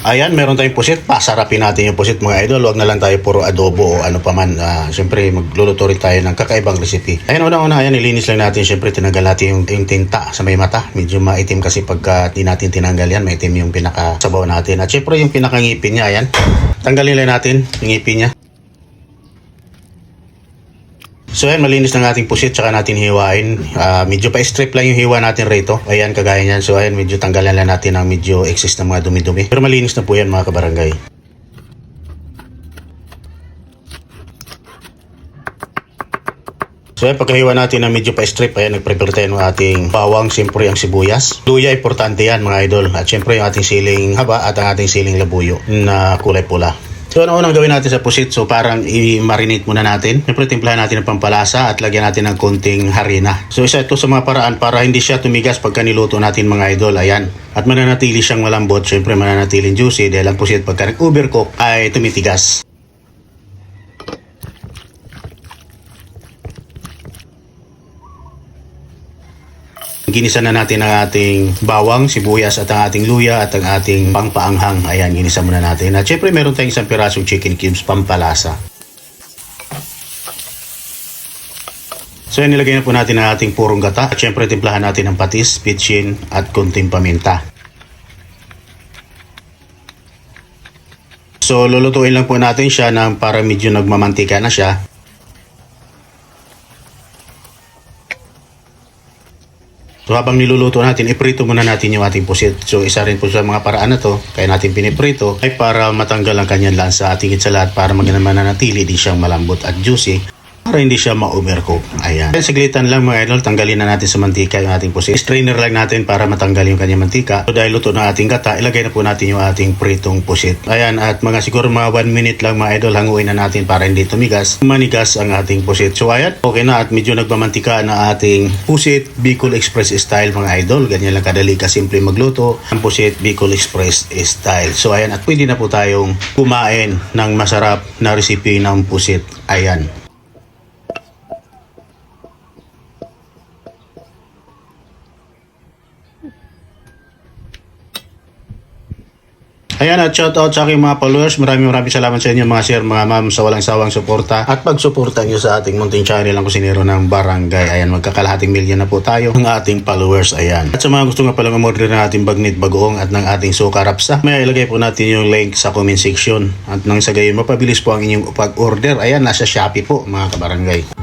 Ayan, meron tayong pusit. Pasarapin natin yung pusit mga idol. Huwag na lang tayo puro adobo o ano pa man. Ah, Siyempre, magluluto rin tayo ng kakaibang recipe. Ayan, unang-una, ayan, nilinis lang natin. Siyempre, tinanggal natin yung, yung tinta sa may mata. Medyo maitim kasi pagka di natin tinanggal yan, maitim yung pinakasabaw natin. At siyempre, yung pinakangipin niya, ayan. Tanggalin lang natin yung ngipin niya. So ayan, malinis ng ating pusit, tsaka natin hiwain. Ah, medyo pa-strip lang yung hiwa natin rito. Ayan, kagaya niyan. So ayan, medyo tanggalan lang natin ang medyo excess na mga dumi-dumi. Pero malinis na po yan mga kabarangay. So ayan, pagkahiwa natin na medyo pa-strip, ayan, nag-prepare tayo ng ating bawang, siyempre ang sibuyas. Luya, importante yan mga idol. At siyempre yung ating siling haba at ang ating siling labuyo na kulay pula. So ano unang gawin natin sa pusit? So parang i-marinate muna natin. Siyempre timplahan natin ng pampalasa at lagyan natin ng konting harina. So isa ito sa mga paraan para hindi siya tumigas pagka niluto natin mga idol. Ayan. At mananatili siyang malambot. Siyempre mananatiling juicy dahil ang pusit pagka nag-overcook ay tumitigas. Ginisa na natin ang ating bawang, sibuyas at ang ating luya at ang ating pangpaanghang. Ayan, ginisa muna natin. At syempre meron tayong isang pirasong chicken cubes pampalasa. So nilagay na po natin ang ating purong gata. At syempre timplahan natin ng patis, pitchin at kunting paminta. So lulutuin lang po natin siya ng para medyo nagmamantika na siya. So habang niluluto natin, iprito muna natin yung ating pusit. So isa rin po sa mga paraan na to, kaya natin piniprito, ay para matanggal ang kanyang lansa at higit sa lahat para maging mananatili din siyang malambot at juicy para hindi siya ma-overcook. Ayan. Ayan, saglitan lang mga idol, tanggalin na natin sa mantika yung ating pusit. Strainer lang natin para matanggal yung kanyang mantika. So dahil luto na ating gata, ilagay na po natin yung ating pritong pusit. Ayan, at mga siguro mga 1 minute lang mga idol, hanguin na natin para hindi tumigas. Manigas ang ating pusit. So ayan, okay na at medyo nagmamantika na ating pusit Bicol Express style mga idol. Ganyan lang kadali kasimple magluto. Ang pusit Bicol Express style. So ayan, at pwede na po tayong kumain ng masarap na recipe ng pusit. Ayan. Ayan at shout out sa aking mga followers. Maraming maraming salamat sa inyo mga sir, mga ma'am sa walang sawang suporta. At pagsuporta nyo sa ating munting channel ang kusinero ng barangay. Ayan, magkakalahating milyon na po tayo ng ating followers. Ayan. At sa mga gusto nga palang umorder ng ating bagnit bagoong at ng ating suka rapsa, may ilagay po natin yung link sa comment section. At nang sa gayon, mapabilis po ang inyong pag-order. Ayan, nasa Shopee po mga kabarangay.